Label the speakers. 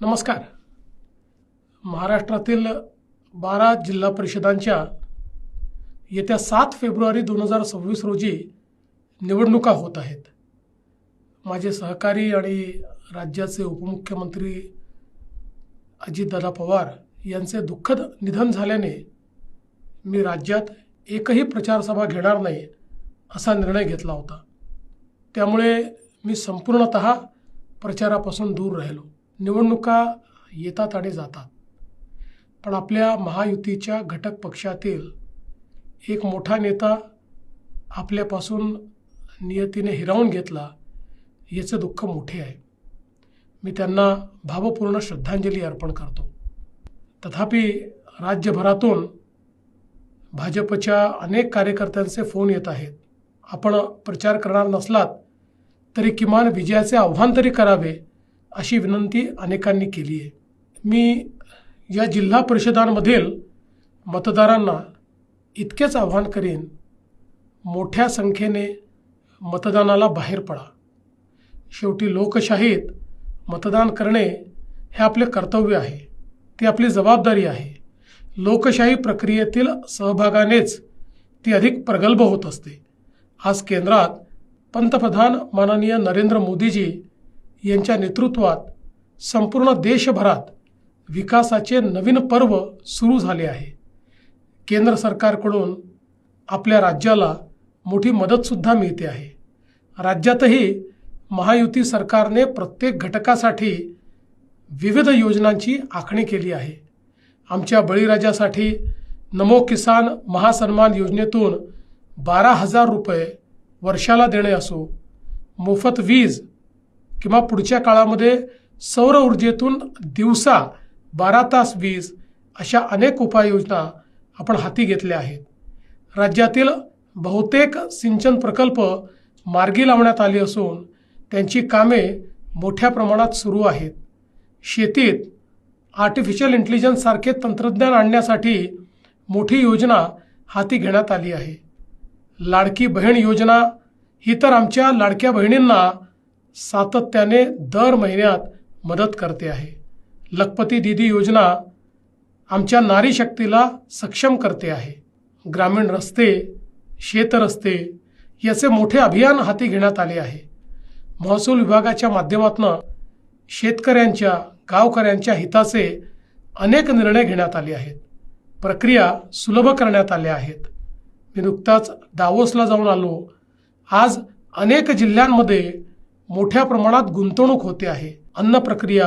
Speaker 1: नमस्कार. महाराष्ट्रातील बारा जिल्हा परिषदांच्या येत्या सात फेब्रुवारी दोन हजार सव्वीस रोजी निवडणुका होत आहेत. माझे सहकारी आणि राज्याचे उपमुख्यमंत्री अजितदादा पवार यांचे दुःखद निधन झाल्याने मी राज्यात एकही प्रचारसभा घेणार नाही असा निर्णय घेतला होता. त्यामुळे मी संपूर्णत प्रचारापासून दूर राहिलो. निवडणुका येतात आणि जातात. पण आपल्या महायुतीच्या घटक पक्षातील एक मोठा नेता आपल्यापासून नियतीने हिरावून घेतला याचे दुःख मोठे आहे. मी त्यांना भावपूर्ण श्रद्धांजली अर्पण करतो. तथापि राज्यभरातून भाजपच्या अनेक कार्यकर्त्यांचे फोन येत आहेत. आपण प्रचार करणार नसलात तरी किमान विजयाचे आव्हान तरी करावे अशी विनंती अनेकांनी केली आहे. मी या जिल्हा परिषदांमधील मतदारांना इतकेच आव्हान करेन मोठ्या संख्येने मतदानाला बाहेर पडा. शेवटी लोकशाहीत मतदान करणे हे आपले कर्तव्य आहे. ती आपली जबाबदारी आहे. लोकशाही प्रक्रियेतील सहभागानेच ती अधिक प्रगल्भ होत असते. आज केंद्रात पंतप्रधान माननीय नरेंद्र मोदीजी यांच्या नेतृत्वात संपूर्ण देशभरात विकासाचे नवीन पर्व सुरू झाले आहे. केंद्र सरकारकडून आपल्या राज्याला मोठी मदतसुद्धा मिळते आहे. राज्यातही महायुती सरकारने प्रत्येक घटकासाठी विविध योजनांची आखणी केली आहे. आमच्या बळीराजासाठी नमो किसान महासन्मान योजनेतून बारा हजार रुपये वर्षाला देणे असो मोफत वीज किंवा पुढच्या काळामध्ये सौर ऊर्जेतून दिवसा बारा तास वीज अशा अनेक उपाययोजना आपण हाती घेतल्या आहेत. राज्यातील बहुतेक सिंचन प्रकल्प मार्गी लावण्यात आली असून त्यांची कामे मोठ्या प्रमाणात सुरू आहेत. शेतीत आर्टिफिशियल इंटेलिजन्ससारखे तंत्रज्ञान आणण्यासाठी मोठी योजना हाती घेण्यात आली आहे. लाडकी बहीण योजना ही तर आमच्या लाडक्या बहिणींना सातत्याने दर महिन्यात मदत करते आहे. लखपती दिदी योजना आमच्या नारी शक्तीला सक्षम करते आहे. ग्रामीण रस्ते शेतरस्ते याचे मोठे अभियान हाती घेण्यात आले आहे. महसूल विभागाच्या माध्यमातून शेतकऱ्यांच्या गावकऱ्यांच्या हिताचे अनेक निर्णय घेण्यात आले आहेत. प्रक्रिया सुलभ करण्यात आल्या आहेत. मी नुकताच दावोसला जाऊन आलो. आज अनेक जिल्ह्यांमध्ये मोठ्या प्रमाणात गुंतवणूक होते आहे. अन्न प्रक्रिया